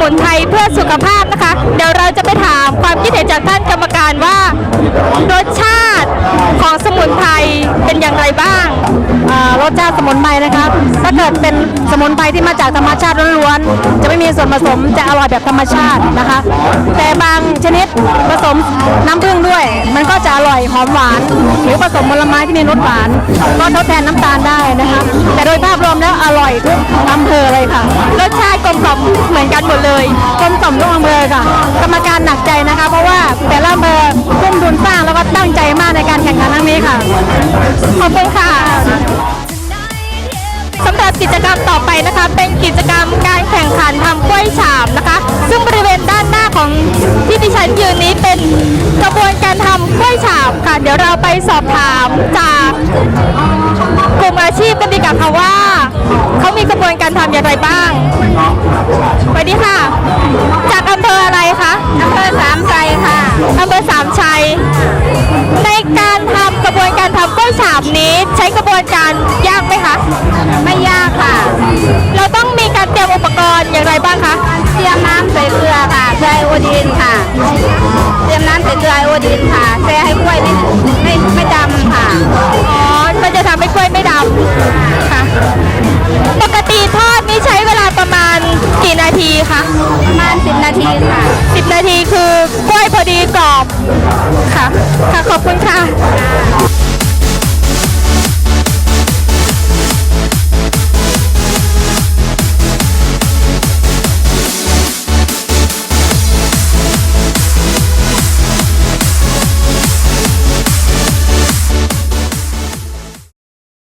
มสมุนไพรเพื่อสุขภาพนะคะ เดี๋ยวเราจะไปถามความคิดเห็นจากท่านกรรมการว่ารสชาติของสมุนไพรเป็นอย่างไรบ้างรสชาติสมุนไพรนะคะถ้าเกิดเป็นสมุนไพรที่มาจากธรรมชาติล้วนๆจะไม่มีส่วนผสมจะอร่อยแบบธรรมชาตินะคะ แต่บางชนิดผสมน้ำผึ้งด้วย มันก็จะอร่อยหอมหวาน หรือผสมผลไม้ที่มีรสหวาน ก็ทดแทนน้ำตาลได้นะคะ แต่โดยภาพรวมแล้วอร่อยทุกอำเภอเลยค่ะ กล่อมเหมือนกันหมดเลยกลมกล่อมทุกอำเภอค่ะ กรรมการหนักใจนะคะ เพราะว่าแต่ละอำเภอทุ่มทุนสร้างแล้วก็ตั้งใจมากในการแข่งขันครั้งนี้ค่ะ ขอบคุณค่ะสำหรับกิจกรรมต่อไปนะคะ เป็นกิจกรรมการแข่งขันทำกล้วยฉาบนะคะ ซึ่งบริเวณด้านหน้าของที่ดิฉันยืนนี้เป็นกระบวนการทำกล้วยฉาบค่ะ เดี๋ยวเราไปสอบถามจากกลุ่มอาชีพกันดีกว่าค่ะว่า เขามีกระบวนการทำอย่างไรบ้าง ทำกล้วยฉาบนี้ใช้กระบวนการยากไหมคะ ไม่ยากค่ะ เราต้องมีการเตรียมอุปกรณ์อย่างไรบ้างคะ เตรียมน้ำใส่เกลือค่ะเกลือไอโอดีนค่ะ เตรียมน้ำใส่เกลือไอโอดีนค่ะแช่ให้กล้วยไม่ไม่ไม่ดำค่ะ อ๋อ มันจะทำให้กล้วยไม่ดำค่ะ ปกติทอดนี่ใช้เวลาประมาณกี่นาทีคะ ประมาณ 10 นาทีค่ะ 10 นาทีคือกล้วยพอดีกรอบค่ะ ค่ะขอบคุณค่ะ